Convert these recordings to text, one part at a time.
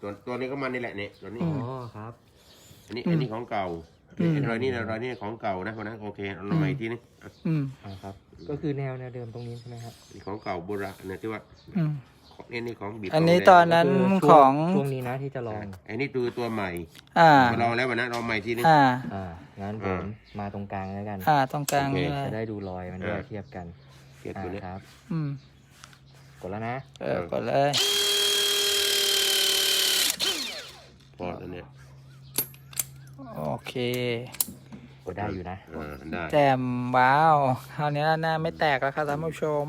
ตัวตัวนี้ก็มันนี่แหละเนี่ยตัวนี้อือ๋มอครับ อันนี้อันนี้ของเก่าอืมไอ้รอยนี่นะรอยนี่ของเก่านะวันนั้นโอเคเอาลงมาอีกทีนึงอะอืมอ่าครับ ก็คือแนวแนวเดิมตรงนี้ใช่ไหมครับนี่ของเก่าโบราณเนี่ยที่ว่าอืม ของนี่นี่ของบีบอันนี้ทงแดงตอนนั้นคืของ ช่วงนี้นะที่จะลอง ไอ้นี่ตัวตัวใหม่อ่ามาลองแล้ววันนั้นลองใหม่ทีนึง อ่า อ่างั้นผอ่ามมาตรงกลางแล้วกัน อ่าตรงกลางโอเคนี่เลจะยได้ดูรอยมันด้วยอ่า เทียบกันเกลียดอ่าตัวเนี้ย ครับ อืมกดแล้วนะ เออกดเลย พอตัวเนี้ยโอเคกดได้อยู่นะ อ่าได้แจ่มว้าวคราวนี้หน้าไม่แตกแล้วครับท่านผู้ชม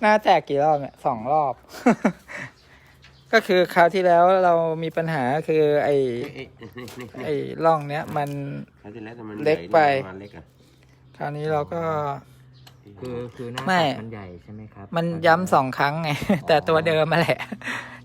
หน้าแตกกี่รอบเนี่ยสองรอบ ก็คือคราวที่แล้วเรามีปัญหาคือไอ้เอ๊ะเอ๊ะนี่นี่นี่ไอ้ร่องเนี้ย มัน คราวที่แล้วแต่มันเล็กใหญ่ไปประมาณเล็กอะคราวนี้เราก็ คือคือหน้าไม่ ตัดมันใหญ่ใช่ไหมครับมันย้ำสองครั้งไง แต่ตัวเดิมมาแหละ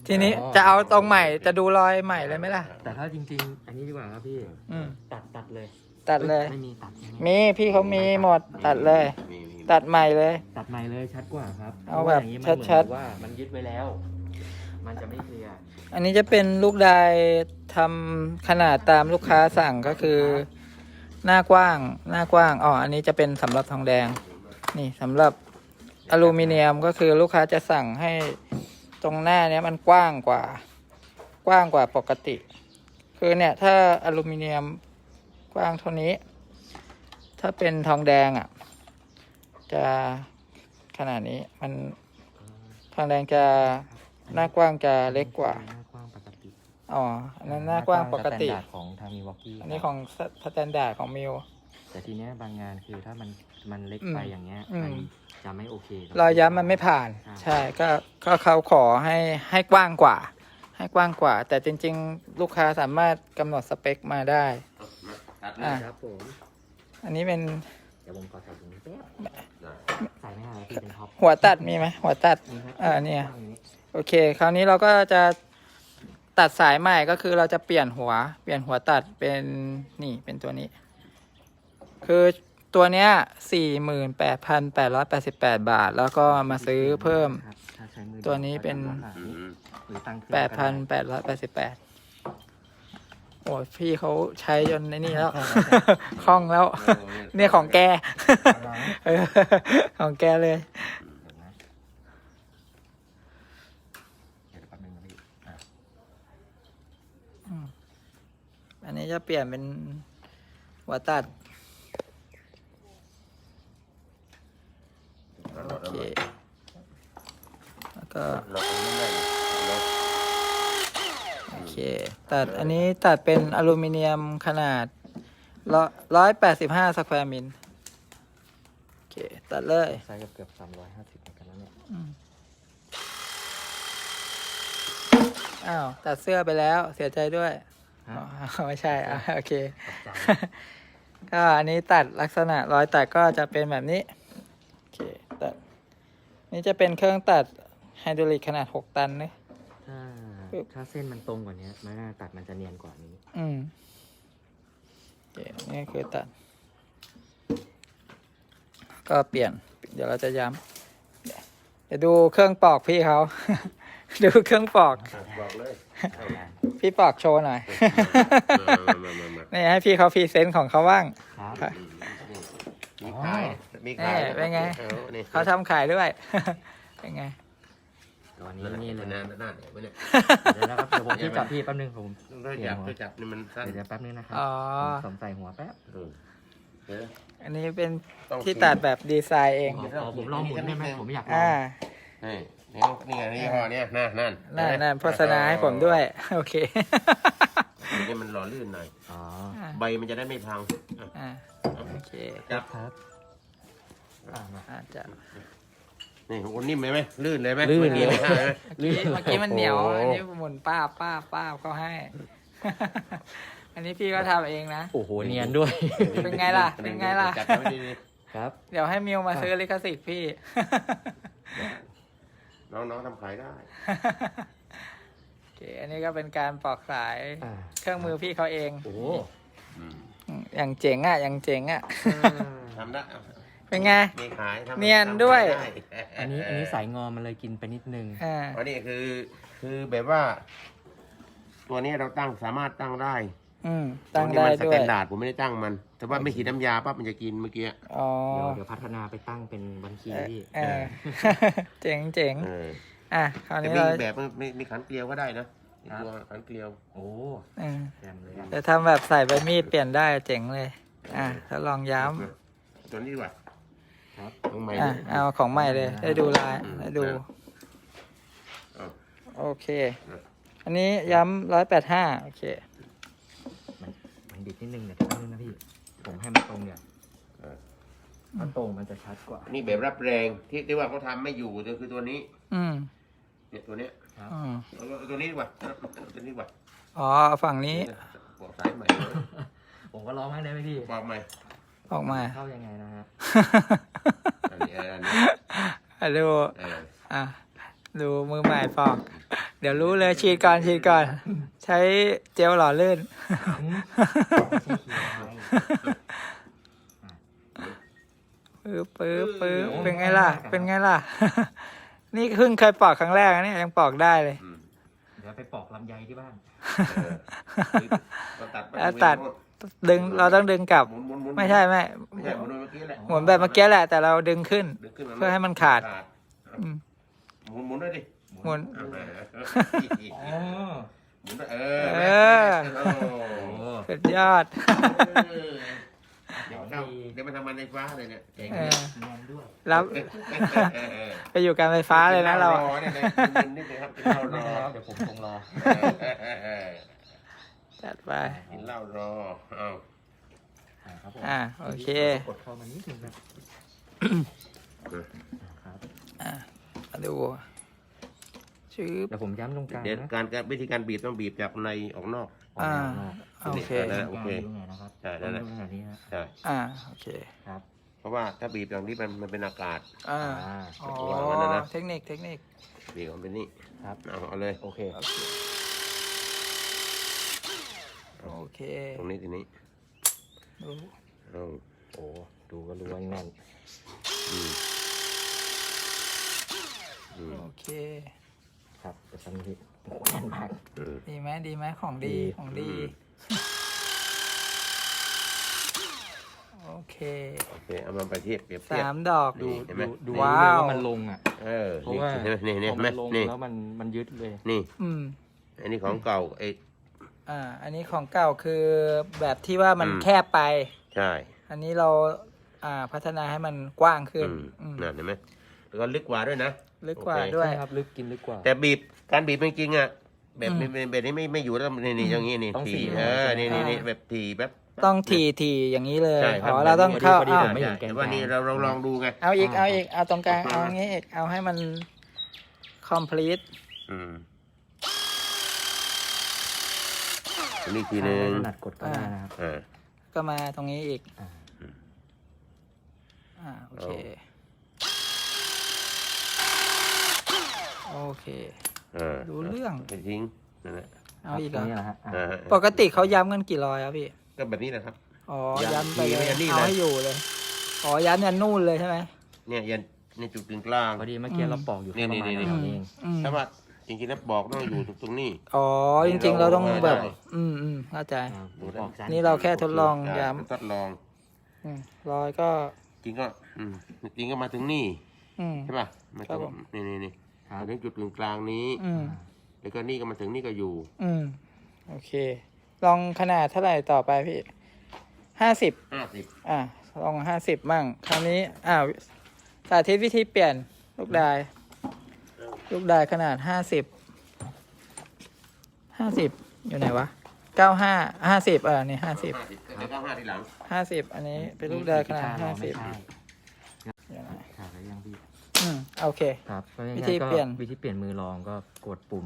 ทีนี้จะเอาตรงใหม่จะดูรอยใหม่เลยไหมล่ะ แต่ถ้าจริง ๆ อันนี้ดีกว่าครับพี่อืม ตัดตัดเลยตัดเลย ไม่มีตัดใช่ไหมมีพี่เขามีหมดตัดเลย มีมีตัดใหม่เลย ตัดใหม่เลยชัดกว่าครับเอาแบบพระว่ย่งนี้มันเหมือนชัดๆกับว่ามันยึดไว้แล้ว มันจะไม่เคลียร์อันนี้จะเป็นลูกไดทำขนาดตามลูกค้าสั่งก็คือ หน้ากว้าง หน้ากว้างอ๋ออันนี้จะเป็นสำหรับทองแดง นี่สำหรับอลูมิเนียมก็คือลูกค้าจะสั่งให้ ตรงหน้าเนี้ยมันกว้างกว่ากว้างกว่าปกติ คือเนี่ยถ้าอลูมิเนียมกว้างเท่านี้ ถ้าเป็นทองแดงอะ จะขนาดนี้มันทองแดงจะหน้ากว้างจะเล็กกว่า หน้ากว้างปกติอ๋ออันนั้นหน้ากว้างปกติ หน้ากว้าง standard ของทางมีวอกกี้อันนี้ของสแตนดาร์ดของมิว แต่ทีเนี้ยบางงานคือถ้ามันมันเล็กอืมไปอย่างเงี้ย อืม มัน จะไม่โอเคกับรอยย้ำมันไม่ผ่านใช่ใช่ก็ก็เขาขอให้ให้กว้างกว่า ให้กว้างกว่า แต่จริง ๆ ลูกค้าสามารถกำหนดสเปคมาได้ตัดเลอะยครับผมอันนี้เป็นเดี๋ยวผมขอใส่ตรงนี้แป๊บใส่ไม่ได้แล้วพี่เป็นท็อปหัวตัดมีไหมหัวตัดนี่ครับอ่าเนี่ยกว้างอย่างนี้โอเค คราวนี้เราก็จะตัดสายใหม่ก็คือเราจะเปลี่ยนหัว เปลี่ยนหัวตัดเป็นนี่เป็นตัวนี้ คือ ตัวเนี้ยสี่หมื่นแปดพันแปดร้อยแปดสิบแปดบาท แล้วก็มาซื้อเพิ่มครับถ้าใช้มือตัวนี้เป็น อืมหรือตั้งเครื่องแปดพันแปดร้อยแปดสิบแปดโอ้ยพี่เขาใช้จนในนี่แล้ว คล่องแล้ว เนี่ยของแกเออของแกเลย เดี๋ยวนะเดี๋ยวแป๊บนึงนะพี่อะอันนี้จะเปลี่ยนเป็นหัวตัด โอเคแล้วก็เราเอาไม่ได้เราโอเคตัดอันนี้ตัดเป็นอลูมิเนียมขนาดร้อยแปดสิบห้าสแควร์มิลโอเคตัดเลยใช้เกือบเกือบสามร้อยห้าสิบเหมือนกันแล้วเนี่ยอ้าวตัดเสื้อไปแล้วเสียใจด้วยฮะอ๋อไม่ใช่อะโอเคตกใจก็อันนี้ตัดลักษณะรอยตัดก็จะเป็นแบบนี้ โอเคตัด นี่จะเป็นเครื่องตัดไฮดรอลิกขนาด6ตันนะ ถ้าปึ๊บถ้าเส้นมันตรงกว่านี้ไม้หน้าตัดมันจะเนียนกว่านี้ อืมโอเคนี่คือตัด ก็เปลี่ยน เดี๋ยวเราจะย้ำเดี๋ยวดูเครื่องปอกพี่เขา ดูเครื่องปอก บอกเลยพี่ปอกโชว์หน่อยมามามามานี่ให้พี่เขาพรีเซนต์ของเขาบ้างครับค่ะ มีขายมีขายเอ๊ะเป็นไงอานี่เขาทำขายด้วยเป็นไงตัวนี้นี่นี่เลเลยยนานนานเดี๋ยวไม่เนี่ยเดี๋ยวนะครับเดี๋ยวผมที่จับพี่แป๊บนึงผมต้องจับต้องจับนี่มันสั้นเดี๋ยวแป๊บนึงนะครับอ๋อผมสวมใส่หัวแป๊บเออเดี๋ยวอันนี้เป็นต้องที่ตัดแบบดีไซน์เองอ๋อผมลองหมุนได้ไหมผมอยากลออ่างนี่นี่นี่ไงนี่ห่อเนี่ยนั่นนั่นนั่นนั่นโฆษณาให้ผมด้วย โอเค นี่มันหล่อลื่นหน่อย อ๋อใบมันจะได้ไม่พังอะอ่าโอเคจับครับอ่ามา อาจจะ นี่โอ้นิ่มไหมไหมลื่นเลยไหมลื่นเมื่อกี้เลย ไม่ห้าไหมเมื่อกี้เมื่อกี้มันเหนียว โอ้โห อันนี้หมุนป้าบป้าบป้าบเขาให้ อันนี้พี่ก็ทำเองนะ โอ้โหเนียนด้วย เป็นไงล่ะ เป็นไงล่ะ จับไว้ดีครับ เดี๋ยวให้มิวมาซื้อลิขสิทธิ์พี่ ๆน้องๆทำขายได้โอ เคอันนี้ก็เป็นการปอกสายอ่า เครื่องมือพี่เขาเอง โอ้โหอืมอืมอย่างเจ๋งอะ อย่างเจ๋งอะ ทำได้เป็นไง มีขายทำเนียนด้วย ทำขายไอันนี้อันนี้สายงอมันเลยกินไปนิดนึง อ่า อันนี้คือ คืคือแบบว่า ตัวนี้เราตั้งสามารถตั้งได้อืม ตั้งตัวนี้ได้มันสด้วแตย นดาร์ดผมไม่ได้ตั้งมัน แต่ว่าไม่ฉีดน้ำยาปั๊บมันจะกินเมื่อกี้อ๋อ เดี๋ยวเดี๋ยวพัฒนาไปตั้งเป็นบัญชีพี่ เออเจ๋งเจ๋งเออ อะคราวแต่นี้มีเราแบบมีมีมีขันเกลียวก็ได้นะมีตัวขันเกลียว โอ้เออแจมเลยอะแต่ทำแบบใส่ใบมีดเปลี่ยนได้เจ๋งเลย อะทดลองย้ตัวนี้ดีกว่าครับของใหม่ำอะเอาของใหม่เลย ได้ดูลายได้ดู เอาโอเค อันนี้ย้ำร้อยแปดห้าโอเค มันมันบิดนิดนึงเดี๋ยวแป๊บนึงนะพี่ ผมให้มันตรงเนี่ยเออถ้าตรงมันจะชัดกว่านี่แบบรับแรงที่ที่ว่าเขาทำไม่อยู่ก็คือตัวนี้ อืม เนี่ยตัวเนี้ยอืมเอาเอาตัวนี้ดีกว่าเอาตัวนี้ดีกว่าอ๋อฝั่งนี้บอกสายใหม่เลยผมก็ร้องให้ได้ไหมพี่บอกใหม่ออกมา เข้ายังไงนะฮะอันนี้เอออันนี้อะดูเอออะดูมือใหม่ปอก เดี๋ยวรู้เลยฉีดก่อนฉีดก่อน ใช้เจลหล่อลื่น ปื๊บปื๊บปื๊บเป็นไงล่ะ เป็นไงล่ะ นี่เพิ่งเคยปอกครั้งแรกนะเนี่ยยังปอกได้เลย อืมเดี๋ยวไปปอกลำไยที่บ้าน เออเราตัดไปแล้วตัด ดึงเราต้องดึงกลับ หมุนหมุนหมุนไม่ใช่ไม่ไม่ใช่หมุนเมื่อกี้แหละหมุนแบบเมื่อกี้แหละแต่เราดึงขึ้น ดึงขึ้นมาเพื่อให้มันขาด อืม หมุนหมุนด้วยดิหมุน เอาไปอ๋อ หมุนด้วยเออเออ โอ้โหโอ้สุดยอด เออ เดี๋ยวเข้าเดี๋ยวมันทำมันในฟ้าเลยเนี่ยเจ๋งเอเลยอเนียนด้วยรับเออเออไปอยู่การไฟฟ้าเลยนะเรารอเนี่ยนะกินนิดนึงครับกินเหล้ารอเดี๋ยวผมคงรอเออเออเออจัดไป กินเหล้ารอเอาอ่าครับผมอ่าโอเค กดเข้ามานิดนึงครับครับมาดูชื่อเดี๋ยวผมย้ำตรงกลางเดี๋ยวนะการการวิธีการบีบต้องบีบจากในออกนอก อ่าออกโอเคนอกโอเคตรงกลางดูหน่อยนะครับใช่ได้ได้ตรงแบบนี้ฮะใช่อ่าโอเคครับ เพราะว่าถ้าบีบอย่างนี้มันมันเป็นอากาศ อ่าอ่าอ๋อวางไว้นะนะเทคนิคเทคนิคบีบมันเป็นนี่ครับเอาเอาเลยโอเคโอเคโอเค ตรงนี้ทีนี้ดูเอาโอ้ดูก็รู้ว่าแน่นอืมอืมโอเค ครับแต่ตอนนี้โอ้ แน่นมากอืมดีไหมดีไหมของดีดีของดีโอเคโอเคเอามาไปเทียบเปรียบเทียบ สามดอกดูเห็นไหม ดูว้าวรู้เลยมันลงอะ เออเพราะว่านี่นี่พนี่อเห็นไหมมันลงนี่แล้วมันมันยึดเลย นี่ อืม อันนี้ของเก่าไอ้ อ่า อันนี้ของเก่าคือแบบที่ว่ามันอืม แคบไป ใช่อันนี้เรา อ่า พัฒนาให้มันกว้างขึ้นอืมอืมนั่นเห็นไหมแล้วก็ลึกกว่าด้วยนะลึกกว่าโอเคด้วย ใช่ครับ ลึกกินลึกกว่า แต่บีบ การบีบจริงๆอะแบบอืมนี้แบบนี้ไม่ไม่อยู่แล้วนี่นี่อย่างงี้นี่ต้องทีสี่เออนี่นี่นี่อ่าแบบทีแบบ ต้องทีทีอย่างนี้เลยใช่ครับ อ๋อเราต้องเข้าพอดีเอาผมไม่เห็นแกนแต่ว่านี่กลางเราเราลองดูไง เอาอีกอ่าเอาอีกเอาตรงกลางอ่าเอาอย่างนี้อีกเอาให้มัน complete อืมอันนี้ทีหนึ่งถนัดกดก็ได้นะครับ อ่า ก็มาตรงนี้อีก อ่า อ่า โอเค โอเค อ่ารู้เรื่องไปทิ้งนั่นแหละเอาอีกตเหรรงอนี้แหละฮะอ่าอ่าฮะปกติเขาย้ำกันกี่รอยครับพี่ ก็แบบนี้แหละครับ อ๋อ ย้ำย้ำไปเลยทีไม่อันนี้เอาเลยให้อยู่เลย อ๋อ ย้ำยันนู่นเลยใช่ไหม เนี่ยยันนี่จุดกึ่งกลาง พอดีเมื่อกี้อืมเราปอกอยู่นี่แค่ประมาณนี่นั้นนี่เอง อืมถ้าว่าจริงๆแล้วบอกต้องอยู่ตรงนี้ อ๋อ จริงๆ เราต้องแบบได้อืมอืมเข้าใจอ่าผมปอกสั้นนี่เราแค่ทดลองอ่าย้ทดลองำอืมรอยก็ จริงก็ อืมจริงก็มาถึงนี่ อืม ใช่ป่ะมาครัถึบงผม นี่นี่นี่ครับ มาถึงจุดกึ่งกลางนี้อืมแล้วก็นี่ก็มาถึงนี่ก็อยู่ อืมโอเค ลองขนาดเท่าไหร่ต่อไปพี่ห้าสิบห้าสิบอะลองห้าสิบมั่ง คราวนี้อ่าสาธิตวิธีเปลี่ยนลูกดาย ลูกดายขนาดห้าสิบห้าสิบอยู่ไหนวะเก้าห้าห้าสิบเออนี่ห้าสิบห้าสิบแล้วก็ห้าทีหลัง ห้าสิบอันนี้เป็นลูกดายขนาดห้าสิบไม่ใช่ เดี๋ยวนะ ครับแล้วยังพี่ อืม โอเค ครับก็วิง่าธียๆก็เปลี่ยน วิธีเปลี่ยนมือรองก็กดปุ่ม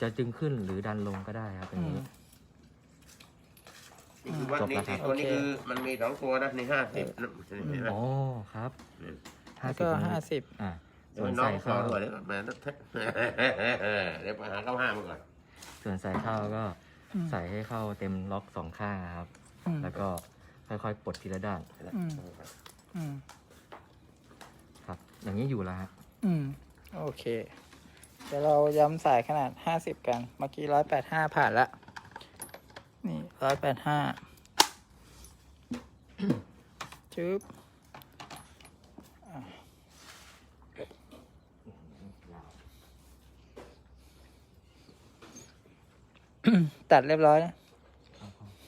จะดึงขึ้นหรือดันลงก็ได้ครับอย่างนี้ นี่คือว่าจบนี่แล้วครับตัวนี้โอเคคือมันมีสองตัวนะในห้าสิบเห็นไหมโอ้ครับอืมห้าแล้วสิบก็นิ้วห้าสิบอ่าเดี๋ยส่ววนน้อใส่งสอเข้านด้วยเดี๋ยวมาเดี๋ยวไปหาเข้าห้ามาก่อนส่วนใส่เข้าก็อืมใส่ให้เข้าเต็มล็อกสองข้างนะครับ อืม แล้วก็ค่อยๆปลดทีละด้าน อืม อืมครับ อย่างนี้อยู่แล้วฮะอืม โอเค เดี๋ยวเราย้ำสายขนาดห้าสิบกัน เมื่อกี้ร้อยแปดห้าผ่านละ นี่ร้อยแปดห้าจึ๊บอะตัดเรียบร้อยนะ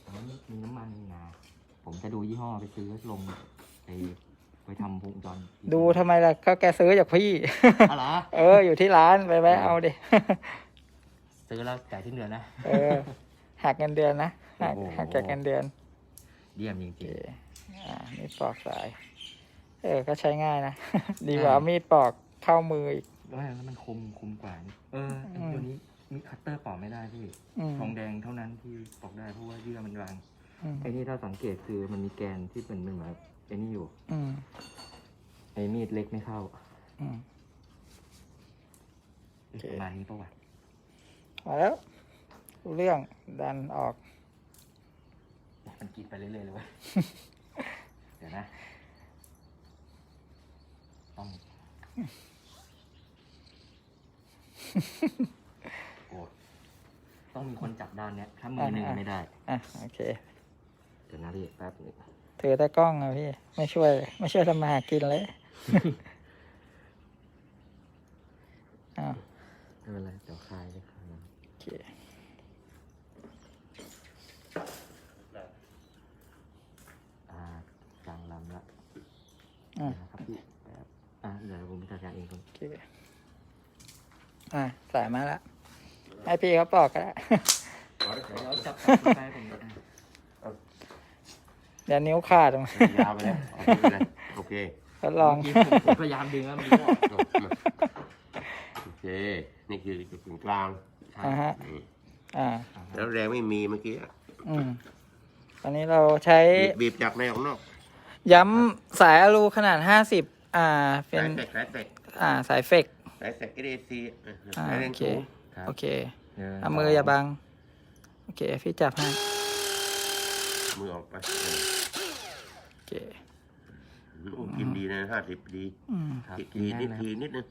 แต่ว่ามีน้ำมันนี่นะผมจะดูยี่ห้อไปซื้อลงไป ไปทำวงจรดูทำไมล่ะก็แกซื้อจากพี่ อ๋อเหรอ เออ อยู่ที่ร้านไปแวะเอาดิ ซื้อแล้วจ่ายที่เดือนนะ เออหักเงินเดือนนะหักโอ้โห หักจากเงินเดือนเยี่ยมจโอเคริง อ่านี่ปอกสาย เออ ก็ใช้ง่ายนะ ดีกว่าเอามีดปอกเข้ามืออีก ๆแล้วแล้วมันคมคมกว่านี่เออไอ้อืมตัวนี้มีคัตเตอร์ปอกไม่ได้พี่ อืมทองแดงเท่านั้นที่ปอกได้เพราะว่าเยื่อมันบาง อืมไอ้นี่ถ้าสังเกตคือมันมีแกนที่เป็นเป็นแบบ ไอ้นี่อยู่ อืมไอ้มีดเล็กไม่เข้าอืมเอ๊ะประมาณนี้ประวัติมาแล้วรู้เรื่องดันออก มันกินไปเรื่อยๆเลยเว้ยเดี๋ยวนะ ต้องโกรธต้องมีคนจับด้านเนี้ย ถ้ามือหนึ่งอะ ไม่ได้ อะโอเค เดี๋ยวนะพี่แป๊บหนึง ถือแต่กล้องอะพี่ ไม่ช่วย ไม่ช่วยทำมาหากินเลยอ้าวไม่เป็นไรเดี๋ยวคลายเลยคลายมันโอเคอ่ากลางลำละอะเดี๋ยวนะครับพี่แป๊บอะเดี๋ยวผมจัดการเองครับโอเคอะสายมาละให้พี่เขาปอกก็ได้เอาได้เดี๋ยวเอาจับไปผมเลยอะ เดี๋ยวนิ้วขาดตรงยาวไปแล้วเอาไปเลยโอเคทดลองเมื่กี้ผมผมพยายามดึงแล้วมันไม่ออกโอเค นี่คือจุดกึ่งกลางอ่าฮะนี่อ่าแล้วแรงไม่มีเมื่อกี้อืมตอนนี้เราใช้บีบบีบจากในออกนอก ย้ำสายอลูขนาดห้าสิบอ่า เป็สานยแตกสายแตกอ่า สายเฟกสายแตกเอเดซีอ่าสายแรโองเคสูงครับโอเคหนึ่งเอามืออย่าบัง โอเค พี่จับให้ มือออกไปโอเคโอ้กินดีนะห้าสิบดีอืมครับทีกินทีแน่นิดนนะทีนิดนึง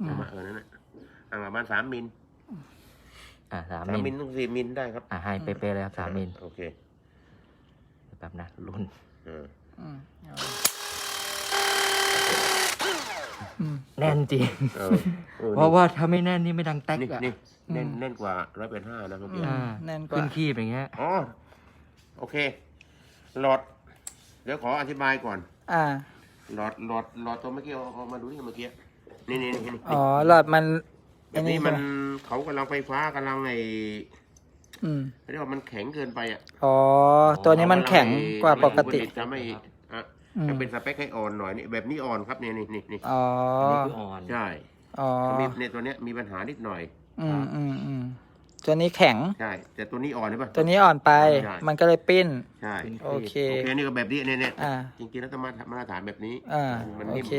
อืมเอามาเออนั่นแหละอ่างประมาณสามมิลอะสามสามมิมิลลถึงสี่มิลได้ครับอะให้เป๊ะๆเลยครับสามมิลโอเคแบบนะรุ่นเอออืมเอาอืมแน่นจริง เออออเพราะว่าถ้าไม่แน่นนี่ไม่ดังแตกนี่อะนี่แน่นอืม แน่นกว่าร้อยเป็นห้านะเมื่อกี้อืมอ่า แน่นกว่า ขึ้นคีบอย่างเงี้ย อ๋อ โอเค หลอด เดี๋ยวขออธิบายก่อน อ่า หลอดหลอดหลอดตัวเมื่อกี้เอาเอามาดูนี่เมื่อกี้นี่นี่นี่นี่อ๋อหลอดมันแบบนี้มันใช่ไหเขากำลังไฟฟ้ากำลังไออืมเรียกว่ามันแข็งเกินไปอะอ๋อตัวนี้มันแข็งกว่าปกติจะไม่อะอืมจะเป็นสเปคให้อ่อนหน่อยนี่แบบนี้อ่อนครับนี่นี่นี่นี่อ๋ออันนี้คืออ่อนใช่อ๋อมีเนี่ยตัวเนี้ยมีปัญหานิดหน่อย อืมอืมอืม ตัวนี้แข็ง ใช่ แต่ตัวนี้อ่อนใช่ปะ ตัวนี้อ่อนไป ใช่ มันก็เลยปิ้น ใช่เป็นโอเคโอเคนี่ก็แบบนี้เนี่ยเนี่ยอ่า จริงๆแล้วต้องมามาตรฐานแบบนี้อ่ามันโอนิ่มเค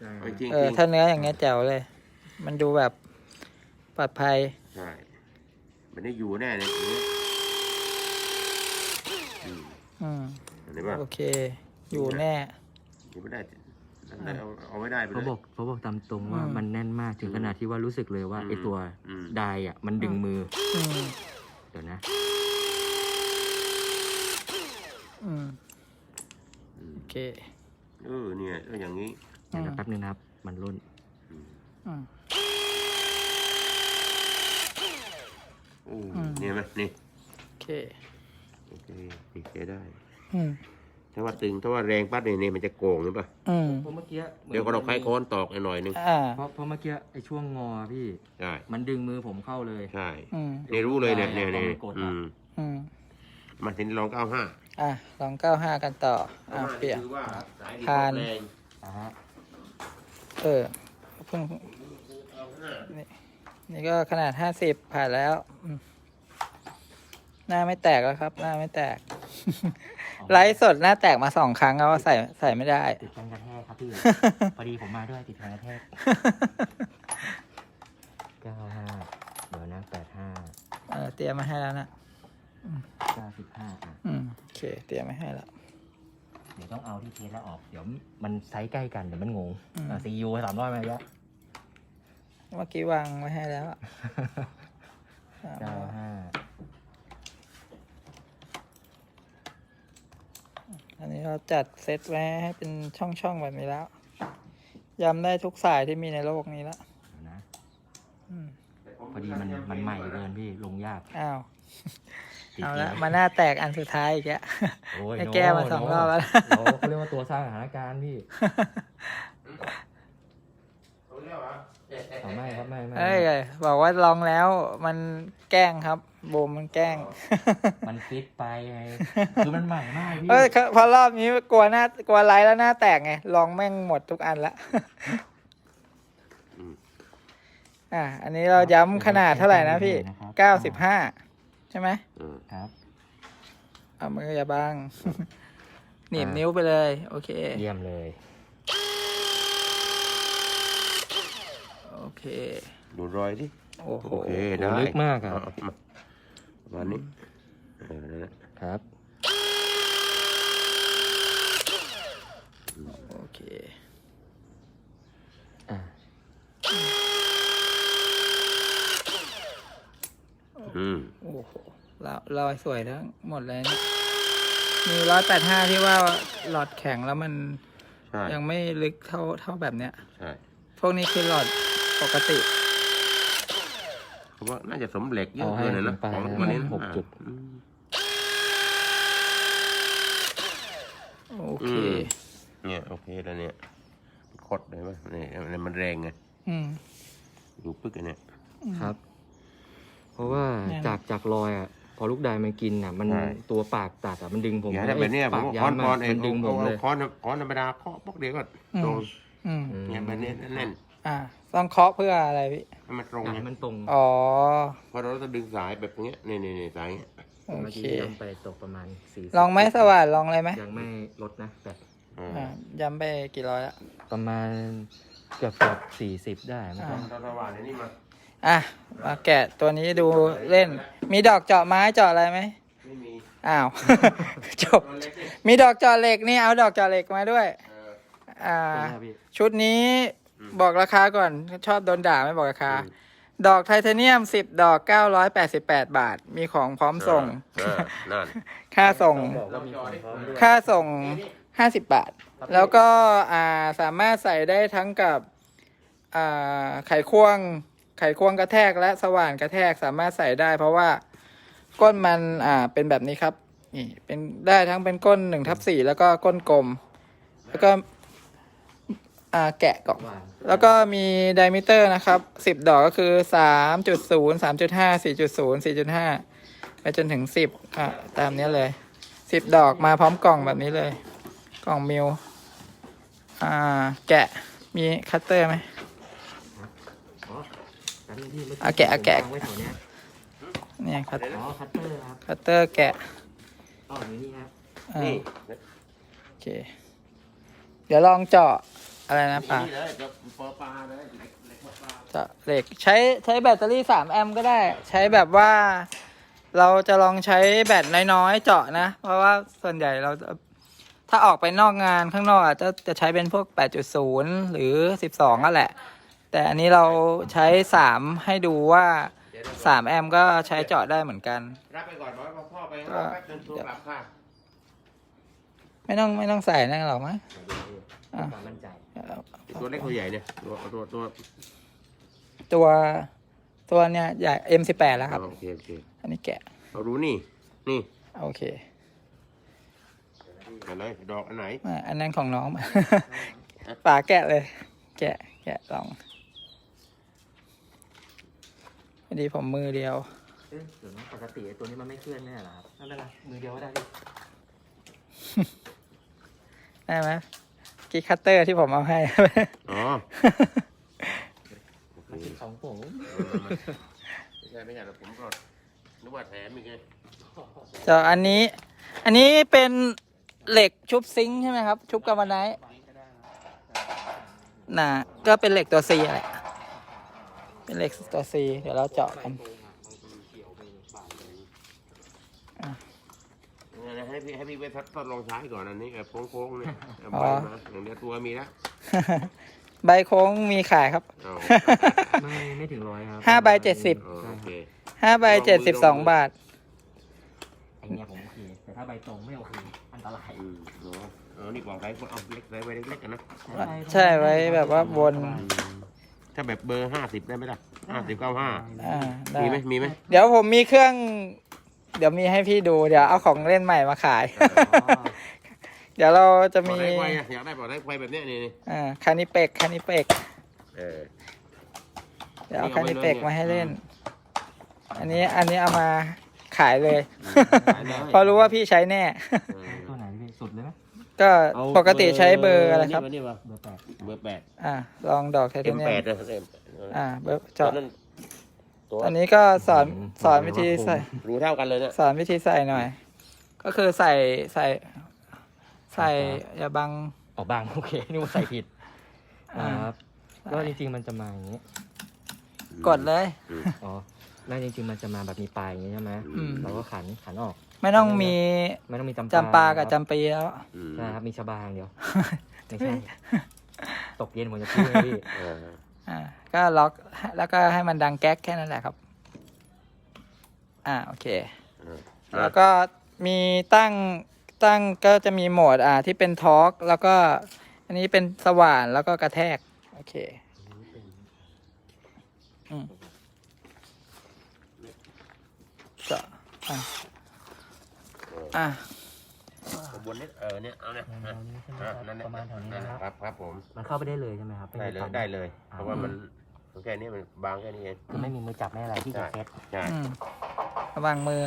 ใช่เอาจริงเออๆถ้าเนื้ออย่างเงี้ยแจ๋วเลย มันดูแบบปลอดภัย ใช่มันได้อยู่แน่เนี่ยอย่างเงี้ยอืมอืม เห็นไหมว่าโอเค อยู่แน่อยู่ไม่ได้ เอาเอาไม่ได้ไปเลเขาย บอกเขาบอกตามตรงว่าอืม มันแน่นมากถึงขนาดที่ว่ารู้สึกเลยว่าอืมไอตัวอืม ไดอะมันดึงมืออืมเดี๋ยวนะอืมอืมโอเคเออเนี่ยเอออย่างนี้ เดี๋ยวนะแป๊บนึงนะครับ มันรุ่นอืมอืม โอ้อืม เนี่ยไหมนี่โอเคโอเคติดเสียได้อืม ถ้าว่าตึงถ้าว่าแรงปั๊บเนี่ยเนี่ยมันจะโก่งหรือเปล่าอืม เพราะเมื่อกี้เดี๋ยวก็เราคล้ายค้อนตอกหน่อยนึงอ่า เพราะเพราะเมื่อกี้ไอช่วงงอพี่ ใช่มันดึงมือผมเข้าเลย ใช่อืมนี่รู้เลยเนี่ยเนี่ยเนี่ยเอามากดอือะมอืม มาทีนี้ลองเก้าห้าอะลองเก้าห้ากันต่อ อะ เปลี่ยน คือว่าสายดีผ่าน แรงอ่าฮะเออเพิ่งนี่นี่ก็ขนาดห้าสิบผ่านแล้วอืมหน้าไม่แตกแล้วครับ หน้าไม่แตก ไลฟ์สดหน้าแตกมาสองครั้งแล้วใส่ใส่ไม่ได้ ติดกันกระแทกครับพี่ พอดีผมมาด้วยติดกันกระแทกเก้าห้าเดี๋ยวนะแปดห้าเออเตรียมมาให้แล้วนะเก้าสิบห้าอะอืมโอเคเตรียมมาให้แล้ว เดี๋ยวต้องเอาที่เทสแล้วออก เดี๋ยวมันไซส์ใกล้กันเดี๋ยวมันงงอืม ซียูสามร้อยมาเยอะเมื่อกี้วางไว้ให้แล้วอะเก้าห้า อันนี้เราจัดเซตไว้ให้เป็นช่องๆแบบนี้แล้วย้ำได้ทุกสายที่มีในโลกนี้แล้วเดี๋ยวนะอืมพอดีมันมันใหม่เกินพี่ลงยากอ้าว ติดเอาละเกมมาหน้าแตกอันสุดท้ายอีกแล้วโอ้ยให้โน้แก้มาสองรอบแล้ว โน้เขาเรียกว่าตัวสร้างสถานการณ์พี่รู้ เรื่องเหรอเอาไม่ครับไม่ไม่เอ้ยบอกว่าลองแล้วมันแกล้งครับโบมมันแกล้ง มันฟิตไปไงคือมันใหม่มากพี่เอ้ยพอรอบนี้กลัวหน้ากลัวไลท์แล้วหน้าแตกไงลองแม่งหมดทุกอันละอืมอะอันนี้เราย้ำขนาดเท่าไหร่นะพี่เก้าสิบห้าใช่ไหมอืมครับเอามืออย่าบังหนีบนิ้วไปเลย โอเค เยี่ยมเลย โอ เค ดูรอยดิโอ้โหโอเคโอ้ได้ลึกมากอะเอมาประมาณนี้เออนั่นแหละครับ โอเคอ่าอืมโอ้โหเราเราสวยทั้งหมดเลยเนี่ยมีร้อยแปดห้าที่ว่าหลอดแข็งแล้วมันใช่ยังไม่ลึกเท่าเท่าแบบเนี้ย ใช่ พวกนี้คือหลอด ปกติ ผมว่าน่าจะสมเหล็กเยอะเอาให้เกินเลยนะไปของนะวันนี้นะหกจุดอืมโออืเคมเนี่ยโอเคแล้วเนี่ยคดเลยป่ะนี่เนี่ยมันแรงไงอืมอยู่ปึ๊กอันเนี่ยครับ เพราะว่าเนี่ยจากจากรอยอะ พอลูกไดมันกินอะ มันใช่ตัวปากตัดอะมันดึงผมอย่าให้แบบเนี้ยผมปากว่าค้อนย้ำค้อนอะเองมันดึงผมเลยค้อนค้อนธรรมดาเคาะปอกเดียวก็ตรงอืมเนี่ยแบบนี้แน่นอ่า ต้องเคาะเพื่ออะไรพี่ๆให้มันตรงอะไงให้มันตรงอ๋อ เพราะเราจะดึงสายแบบเนี้ยนี่นี่นี่สายเงี้ยโอเมื่อเค กี้ย้ำไปตกประมาณสี่ลองไหมสว่านลองเลยไหมยังไม่ลดนะแต่อ่าอ่าย้ำไปกี่ร้อยละประมาณเกือบเกือบสี่สิบได้มั้งอ่าเราระหว่างในนี้มาอะ มาแกะตัวนี้ดูเล่น มีดอกเจาะไม้เจาะอะไรไหม ไม่มีอ้าว จบ ตัวเล็กดิมีดอกเจาะเหล็กนี่เอาดอกเจาะเหล็กมาด้วย เอออ่า ใช่พี่ชุดนี้อืม บอกราคาก่อน ชอบโดนด่าไม่บอกราคาอืมดอกไทเทเนียม10ดอก988บาท มีของพร้อมส่งเออนั่น ค่าส่งบอกว่ามีของพร้อมด้วยค่าส่ง50บาท แล้วก็อ่าสามารถใส่ได้ทั้งกับอ่าไขควง ไขควงกระแทกและสว่านกระแทกสามารถใส่ได้เพราะว่าก้นมันอ่าเป็นแบบนี้ครับ นี่เป็นได้ทั้งเป็นก้น1ทับ4แล้วก็ก้นกลม แล้วก็ อ่าแกะกล่องหวานแล้วก็มีไดมิเตอร์นะครับ สิบดอกก็คือสามจุดศูนย์สามจุดห้าสี่จุดศูนย์สี่จุดห้าไปจนถึงสิบอะตามเนี้ยเลยสิบดอกมาพร้อมกล่องแบบนี้เลย กล่องมิวอ่า แกะมีคัตเตอร์ไหมอ๋อแป๊บนึงพี่เมื่ออะแกะอะแกะผมวางไว้แถวเนี้ยเนี่ยคัตอ๋อคัตเตอร์ครับคัตเตอร์แกะอ๋ออยู่นี่ครับอ่านี่โอเค เดี๋ยวลองเจาะ อะไรนะป่านี่เลยจะปอปลาเลยเหล็กเหล็กปอปลาเจาะเหล็กใช้ใช้แบตเตอรี่สามแอมป์ก็ได้ ใช้แบบว่า เราจะลองใช้แบตน้อยๆ เจาะนะ เพราะว่าส่วนใหญ่เราจะถ้าออกไปนอกงานข้างนอกอาจจะจะใช้เป็นพวก 8.0 หรือ 12ก็แหละ แต่อันนี้เราใช้ 3 ให้ดูว่า3แอมป์ก็ใช้เจาะได้เหมือนกัน รับไปก่อนบอกว่าพ่อไปก็แป๊บนึงตัวกลับค่ะไม่ต้องไม่ต้องใส่นั่นหรอกมั้งเดี๋ยวดูอะ ความมั่นใจ ตัวเล็กตัวใหญ่เนี่ยตัวตัวตัวตัวตัวเนี้ยใหญ่ M18 แล้วครับโอเคโอเคอันนี้แกะเรารู้นี่ นี่ โอเคอะไรดอกอันไหนอะอันนั้นของน้องป่าแกะเลย แกะ แกะลองพอดีผมมือเดียวเอ๊ะเดี๋ยวนะปกติไอ้ตัวนี้มันไม่เคลื่อนแน่เหรอครับไม่เป็นไรมือเดียวก็ได้พี่ได้ไหม กีคัตเตอร์ที่ผมเอาให้ อ๋อมันเป็นของผมไม่ใช่ไม่ใช่แต่ผมก็นึกว่าแถมอีกไงจะอันนี้ อันนี้เป็นเหล็กชุบซิงค์ใช่ไหมครับ ชุบกาบาไนท์น่ะ ก็เป็นเหล็กตัวซีแหละเป็นเหล็กตัวซีเดี๋ยวเราเจาะกัน ให้ พี่ให้พี่ไปทดลองใช้ก่อนอันนี้แบบโค้งๆเนี่ยเอาอ๋ไปอมาอย่างเดียวตัวมีแล้วใบโค้งมีขายครับเอาไม่ไม่ถึงร้อยครับห้าใบเจ็ดสิบเออโอเคห้าใบเจ็ดสิบสองบาท ไอเนี้ยผมโอเคแต่ถ้าใบตรงไม่โอเคอันตรายอืมเนาะเออนี่บอกไรเอาเล็กไรไว้เล็กๆกันนะใช่ไว้แบบว่าวนอืมถ้าแบบเบอร์ห้าสิบได้ไหมล่ะห้าสิบเก้าห้าอ่าได้มีไหมมีไหมเดี๋ยวผมมีเครื่อง เดี๋ยวมีให้พี่ดูเดี๋ยวเอาของเล่นใหม่มาขาย เดี๋ยวเราจะบอกมี ได้ไฟอะอยากได้บอกได้ไฟแบบเนี้ยนี่นี่อ่าคานิเป็กคานิเป็กเออ เดี๋ยวเอานี่คาเอาไว้นิเป็กเลยมาให้เล่น อันนี้อันนี้เอามาขายเลย ขายเลยเพราะรู้ว่าพี่ใช้แน่ เออตัวไหนพี่สุดเลยไหมก็เอาปกติใช้เบอร์อะไรครับ นี่วะเบอร์แปดเบอร์แปดอ่าลองดอกไทเทเอ็มเนียแปดมเลยเอ็มอ่าเบอร์ตอเจาะนนั้น ตัวอันนี้ก็สอนสอนวิธีใส่รู้เท่ากันเลยเนี่ยสอนวิธีใส่หน่อย ก็คือใส่ใส่ ใส่อย่าบังอ๋อบางโอเคนึกว่าใส่ผิดอ่าครับก็จริงๆมันจะมาอย่างนี้กดเลยอ๋อน่าจริงๆมันจะมาแบบมีปลายอย่างนี้ใช่ไหมอืมเราก็ขันขันออก ไม่ต้องมีไม่ต้องมีจำจำปากับครับจำปีแล้วอืมใช่ครับมีชะบาอย่างเดียวไม่ใช่ตกเย็นผมจะพูดให้พี่เอออ่าก็ล็อกแล้วก็ให้มันดังแก๊กแค่นั้นแหละครับ อ่าโอเคเออแล้วก็มีตั้งตั้งก็จะมีโหมดอ่าที่เป็นทอร์กแล้วก็อันนี้เป็นสว่านแล้วก็กระแทก โอเคอืมก็อะอะข บวนนี้เออเนี่ยเอาเนี่ยแนวนี้ใช่ไหมอะครับนั่นเนี่ยประมาณแถวนี้นั่นนะนะครับ ครับผมมันเข้าไปได้เลยใช่ไหมครับม่ได้มีเลยตันได้เลยอ่าเพราะว่ามันมันแค่นี้มันบางแค่นี้เองคือไม่มีมือจับไม่อะไรที่จะเซ็ตใช่อืมระวังมือ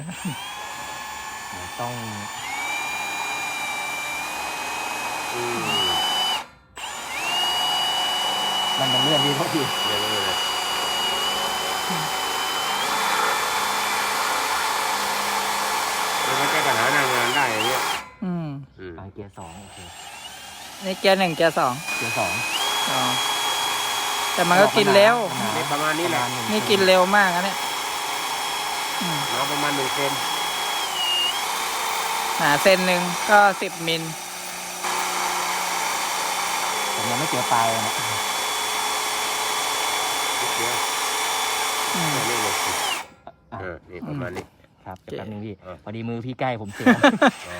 ต้องอืมมันมันเลื่อนดีเท่าทีเนี่ยเลยเลยมันแก้ปัญหาหน้างานได้อย่างเงี้ย อืม อืมอ่าเกียร์สองโอเคนี่เกียร์หนึ่งเกียร์สองเกียร์สองอ๋อแต่มันก็กินเร็วนี่ประมาณนี้แหละประมาณนี่กินเร็วมากนะเนี่ยอืมน้องประมาณหนึ่งเซนหาเซนหนึ่งก็สิบมิลผมยังไม่เจอปลายเลยนะนิดเดียวอืมแค่นี้เลยอะเออนี่ประมาณนี้ครับโอเคเดี๋ยวแป๊บนึงพี่อะพอดีมือพี่ใกล้ผมเสียอ๋อ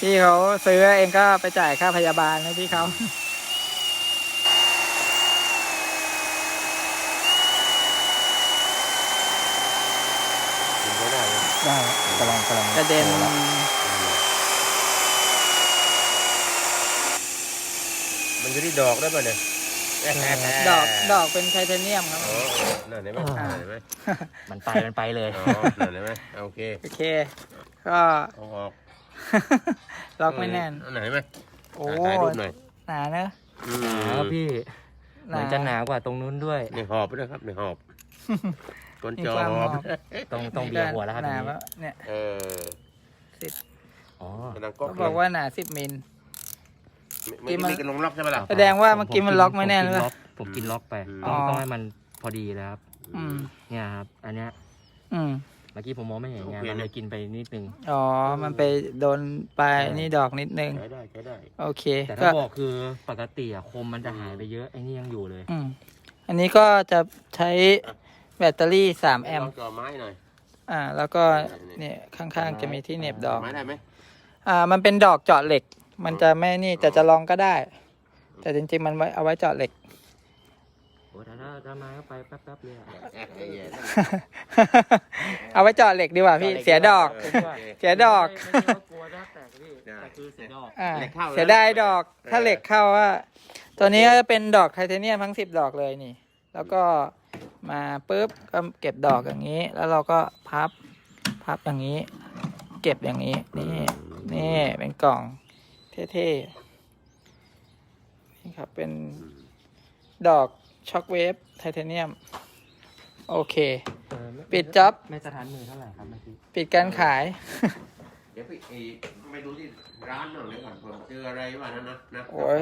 พี่เขาซื้อเองก็ไปจ่ายค่าพยาบาลให้พี่เขากินไม่ได้เลยได้กำลังกำลังกระเด็นโตแล้วมันจะได้ดอกได้ป่ะเนี่ย ดอกดอกเป็นไทเทเนียมครับ อ๋อนั่นเห็นไหมเห็นไหมมันไปมันไปเลย อ๋อนั่นเห็นไหมโอเคโอเค ก็ เอาออกล็อกไม่แน่นอันไหนไหมโอ้ ถ่ายรูปหน่อยหนาเนอะอืหนาวพี่ เหมือนจะหนากว่าตรงนู้นด้วย ในหอบด้วยครับในหอบคนมีจอความหหออบบต้องต้องเบียร์หัวแล้วครับหทีนานี้แล้วเนี่ย เออสิบอ๋อ กำลังก๊อกเขาบอกว่าหนาสิบมิล ไม่ไม่กันลงล็อกใช่ไหมล่ะ แสดงว่าเมื่อกี้มันล็อกไม่แน่นผเลยล็อกผมกินล็อกไปอืมต้องอ๋อต้องให้มันพอดีแล้วครับ อืม เนี่ยครับ อันเนี้ยอืม เมื่อกี้ผมมองไม่เห็นไงโอเค มันเลยกินไปนิดนึง อ๋อ มันไปโดนปลายนี่ดอกนิดนึง ใช้ได้ใช้ได้ โอเค แต่ก็ถ้าบอกคือปกติอะคมมันจะหายไปเยอะไอ้นี่ยังอยู่เลย อืม อันนี้ก็จะใช้แบตเตอรี่สามแอมลป์องจอไม้หน่อย อ่า แล้วก็เนี่ยข้างๆจะมีที่เหน็บดอก ไม้ได้ไหมอ่า มันเป็นดอกเจาะเหล็ก มันจะไม่นี่แต่จะลองก็ได้ แต่จริงๆมันไว้เอาไว้เจาะเหล็กโอ้ถ้าถ้าถ้ามาก็ไปแป๊บๆเลยอะเอาไว้เจาะเหล็กดีกว่าพี่เสียดอก เสียดอก ไม่ใช่ว่ากลัวจะแตกพี่แต่คือเสียดอก อ่าเหล็กเข้าเสียดายดอกถ้าเหล็กเข้าว่า ตัวนี้ก็จะเป็นดอกไทเทเนียมทั้งสิบดอกเลยนี่ แล้วก็มาปุ๊บก็เก็บดอกอย่างนี้ แล้วเราก็พับพับอย่างนี้ เก็บอย่างนี้นี่นี่เป็นกล่อง เท่ๆ นี่ครับ เป็นดอกช็อคเวฟไทเทเนียม โอเค เออไม่ปิดจ๊อบ ไม่สถานมือเท่าไหร่ครับเมื่อกี้ปิดการขาย เดี๋ยวไปเอไปดูที่ร้านหน่อยเลยก่อนผมเจออะไรวะนั่นนะนะ โอ้ย